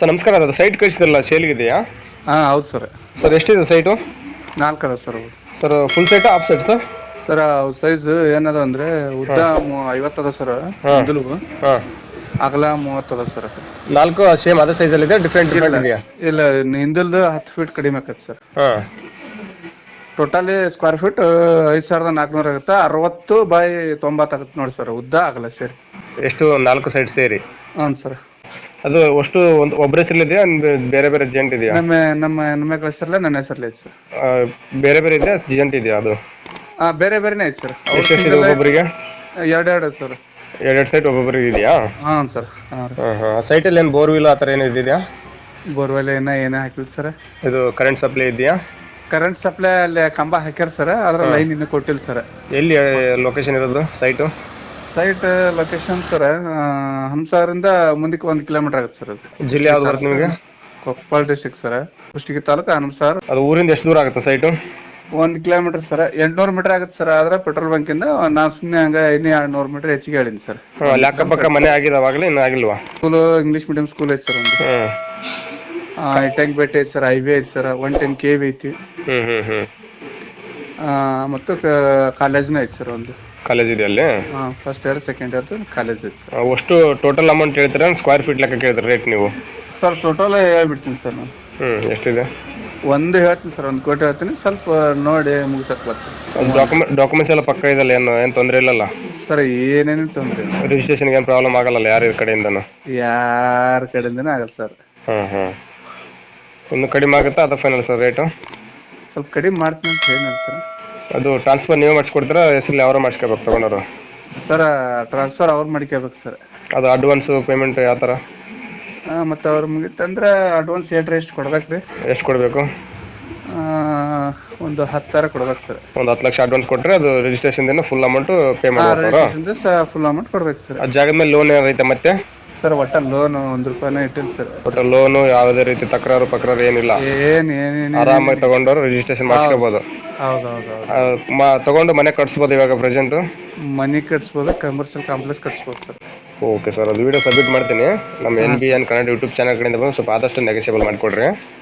Sir ನಮಸ್ಕಾರ ಅದು site ಕಳಿಸಿದ್ರಲ್ಲ ಸೇಲ್ಗಿದೆಯಾ? ಹಾಂ ಹೌದು ಸರ್. ಸರ್ ಎಷ್ಟಿದೆ ಸೈಟು ನಾಲ್ಕು ಅದ ಸರ್ ಅವು sir full site of site sir? Sir size ಏನದ ಅಂದ್ರೆ ಉದ್ದ ಮು- ಐವತ್ತು ಅದ ಸರ್ ಮೊದಲು ಹಾಂ. ಅಗಲ ಮೂವತ್ತದ ಸರ್ ನಾಲ್ಕು ಸೇಮ್ ಅದೇ ಸೈಜಲ್ಲಿ ಇದೆ ಡಿಫ್ರೆಂಟ್ ಡಿಫ್ರೆಂಟ್ ಇದೆಯಾ? ಇಲ್ಲ ಹಿಂದಲ್ದು ಹತ್ತು ಫೀಟ್ ಕಡಿಮೆ ಆಗತ್ತೆ ಸರ್. ಹಾಂ. ಟೋಟಲಿ ಸ್ಕ್ವೇರ್ ಫೀಟ್ ಐದು ಸಾವಿರದ ನಾಲ್ಕುನೂರ ಆಗುತ್ತೆ. ಅರವತ್ತು ಬೈ ತೊಂಬತ್ತು ಆಗುತ್ತೆ ನೋಡಿ ಸರ್ ಉದ್ದ ಅಗಲ ಸೇರಿ. ಎಷ್ಟು ನಾಲ್ಕು ಸೈಟ್ ಸೇರಿ? ಹ್ಞೂ ಸರ್. ಅದು ಅಷ್ಟು ಒಂದು ಒಬ್ಬರ ಹೆಸರಲ್ಲಿದೆಯಾ ಬೇರೆ ಬೇರೆ ಜೆಂಟ್ ಇದೆಯಾ? ನಮ್ಮ ನಮ್ಮ ನಮ್ಮ ಹೆಸರಲ್ಲ ನನ್ನ ಹೆಸರಲ್ಲಿ ಇತ್ತು ಸರ್ ಆ, ಬೇರೆ ಬೇರೆ ಇದೆಯಾ ಜೆಂಟ್ ಇದೆಯಾ ಅದು? ಆ ಬೇರೆ ಬೇರೆನೇ ಐತೆ ಸರ್ ಎಷ್ಟು ಒಬ್ಬೊಬ್ಬರಿಗೆ ಎರಡು ಎರಡು ಸರ್ ಎರಡೆರಡು ಸೈಟ್ ಒಬ್ಬೊಬ್ಬರಿಗೆ ಇದೆಯಾ? ಹಾಂ ಸರ್ ಹಾಂ ರೀ. ಹಾಂ ಹಾಂ. ಸೈಟಲ್ಲಿ ಏನು ಬೋರ್ವಿಲ್ ಆ ಥರ ಏನು ಇದೆಯಾ? ಬೋರ್ವೆಲ್ ಏನೋ ಏನೇ ಹಾಕಿಲ್ಲ ಸರ್ ಇದು ಕರೆಂಟ್ ಸಪ್ಲೈ ಇದೆಯಾ? ಕರೆಂಟ್ ಸಪ್ಲೈ ಅಲ್ಲಿ ಕಂಬ ಹಾಕ್ಯಾರ ಸರ್ ಅದರ ಲೈನ್ ಇನ್ನೂ ಕೊಟ್ಟಿಲ್ಲ ಸರ್ ಎಲ್ಲಿ ಲೊಕೇಶನ್ ಇರೋದು ಸೈಟು ಸೈಟ್ ಲೊಕೇಶನ್ ಸರ್ ಹಂಸಾರಿಂದ ಮುಂದಕ್ಕೆ ಒಂದು ಕಿಲೋಮೀಟರ್ ಆಗುತ್ತೆ ಸರ್ ಅದು. ಜಿಲ್ಲೆ ಯಾವ್ದು ಬರುತ್ತೆ ನಿಮಗೆ? ಕೊಪ್ಪಳ ಡಿಸ್ಟಿಕ್ ಸರ್ ಕುಷ್ಟಗಿ ತಾಲೂಕು ಹಂಸಾರ್ ಅದು ಊರಿಂದ ಎಷ್ಟು ದೂರ ಆಗುತ್ತೆ ಸೈಟು ಒಂದು ಕಿಲೋಮೀಟರ್ ಸರ್ ಎಂಟ್ನೂರು ಮೀಟರ್ ಆಗುತ್ತೆ ಸರ್ ಆದ್ರೆ ಪೆಟ್ರೋಲ್ ಬಂಕಿಂದ ನಾವು ಸುಮ್ಮನೆ ಹಂಗೆ ಇನ್ನೂ ಎರಡು ನೂರು ಮೀಟರ್ ಹೆಚ್ಚಿಗೆ ಹೇಳಿನಿ ಸರ್ ಅಲ್ಲಿ ಅಕ್ಕಪಕ್ಕ ಮನೆ ಆಗಿದೆ ಅವಾಗಲೇ ಇನ್ನೂ ಆಗಿಲ್ವಾ? ಸ್ಕೂಲು ಇಂಗ್ಲೀಷ್ ಮೀಡಿಯಂ ಸ್ಕೂಲ್ ಐತೆ ಸರ್ ಒಂದು. ಹ್ಞೂ ಇಟಂಗ್ ಬೆಟ್ಟ ಐತೆ ಸರ್ ಹೈವೇ ಐತೆ sir one ten K V ಐತಿ. ಹ್ಞೂ ಹ್ಞೂ ಹ್ಞೂ ಮತ್ತು ಕಾಲೇಜ್ನ ಐತೆ ಸರ್ ಒಂದು. ಕಾಲೇಜ್ ಇದೆ ಅಲ್ಲಿ? ಫಸ್ಟ್ ಇಯರ್ ಸೆಕೆಂಡ್ ಇಯರ್ದು ಕಾಲೇಜ್ ಐತೆ ಅಷ್ಟು ಟೋಟಲ್ ಅಮೌಂಟ್ ಹೇಳ್ತೀರಾ? ಸ್ಕ್ವೇರ್ ಫೀಟ್ ಲೆಕ್ಕ ಕೇಳಿದ್ರೆ ರೇಟ್ ನೀವು? ಸರ್ ಟೋಟಲ್ ಹೇಳ್ಬಿಡ್ತೀನಿ ಸರ್ ನಾನು. ಹ್ಞೂ ಎಷ್ಟಿದೆ? ಒಂದು ಹೇಳ್ತೀನಿ ಸರ್ ಒಂದು ಕೋಟಿ ಹೇಳ್ತೀನಿ. ಸ್ವಲ್ಪ ನೋಡಿ ಮುಗಿಸಕ್ಕೆ ಬರ್ತೀನಿ. ಡಾಕ್ಯುಮೆಂಟ್ ಡಾಕ್ಯುಮೆಂಟ್ಸ್ ಎಲ್ಲ ಪಕ್ಕ ಇದಲ್ಲ ಏನು ಏನು ತೊಂದರೆ ಇಲ್ಲಲ್ಲ? ಸರ್ ಏನೇನು ತೊಂದರೆ ಇಲ್ಲ. ರಿಜಿಸ್ಟ್ರೇಷನ್ಗೆ ಏನು ಪ್ರಾಬ್ಲಮ್ ಆಗಲ್ಲ ಯಾರ ಕಡೆಯಿಂದನು? ಯಾರ ಕಡೆಯಿಂದನೂ ಆಗಲ್ಲ ಸರ್ ಹಾಂ ಹಾಂ ಒಂದು ಕಡಿಮೆ ಆಗುತ್ತಾ ಅದು ಫೈನಲ್ ಸರ್ ರೇಟು ಸ್ವಲ್ಪ ಕಡಿಮೆ ಮಾಡ್ತೀನಿ ಅಂತ ಹೇಳಿ ಸರ್ ಅದು ಟ್ರಾನ್ಸ್ಫರ್ ನೀವು ಮಾಡಿಸ್ಕೊಡ್ತೀರಾ ಹೆಸರಲ್ಲಿ ಅವರು ಮಾಡಿಸ್ಕೋಬೇಕು ತೊಗೊಂಡವರು? ಸರ್ ಟ್ರಾನ್ಸ್ಫರ್ ಅವ್ರು ಮಾಡ್ಕೋಬೇಕು ಸರ್. ಅದು ಅಡ್ವಾನ್ಸ್ ಪೇಮೆಂಟ್ ಯಾವ ಥರ? ಮತ್ತು ಅವ್ರು ಮುಗಿತಂದ್ರೆ ಅಡ್ವಾನ್ಸ್ ಏಟ್ರಿ ಎಷ್ಟು ಕೊಡ್ಬೇಕು ರೀ? ಎಷ್ಟು ಕೊಡಬೇಕು? ಒಂದು ಹತ್ತಾರ ಕೊಡ್ಬೇಕು ಸರ್. ಒಂದು ಹತ್ತು ಲಕ್ಷ ಅಡ್ವಾನ್ಸ್ ಕೊಟ್ಟರೆ ಅದು ರಿಜಿಸ್ಟ್ರೇಷನ್ ದಿನ ಫುಲ್ ಅಮೌಂಟು ಪೇ ಮಾಡ್ತಾರೆ ರಿಜಿಸ್ಟ್ರೇಷನ್ ಫುಲ್ ಅಮೌಂಟ್ ಕೊಡ್ಬೇಕು ಸರ್. ಆ ಜಾಗದ ಮೇಲೆ ಲೋನ್ ಏನಾರೈತೆ ಮತ್ತೆ? ಸರ್ ಒಟ್ಟ ಲೋನ್ ಒಂದ್ ರೂಪಾಯಿನೂ ಇಟ್ಟಿಲ್ಲ ಸರ್. ಒಟ್ಟ ಲೋನು ಯಾವುದೇ ರೀತಿ ತಕರಾರು ಪಕ್ರಾರು ಏನಿಲ್ಲ. ಏನು ಏನೇನು ಆರಾಮಾಗಿ ತಗೊಂಡವ್ರು ರಿಜಿಸ್ಟ್ರೇಷನ್ ಮಾಡಿಸ್ಕೋಬಹುದು ಹೌದು ಹೌದು ಹೌದು ತಗೊಂಡು ಮನೆ ಕಟ್ಸ್ಬೋದು ಇವಾಗ ಪ್ರೆಸೆಂಟ್ ಮನಿ ಕಟ್ಸ್ಬೋದು ಕಮರ್ಷಿಯಲ್ ಕಾಂಪ್ಲೆಕ್ಸ್ ಕಟ್ಸ್ಬೋದು ಸರ್. ಓಕೆ ಸರ್ ಅದು ವಿಡಿಯೋ ಸಬ್ಮಿಟ್ ಮಾಡ್ತೀನಿ. ನಮ್ಮ N B N Kannada YouTube channel ಕಡೆಯಿಂದ ಬಂದು ಸ್ವಲ್ಪ ಆದಷ್ಟು ನೆಗೆಸಿಬಲ್ ಮಾಡಿಕೊಡ್ರಿ.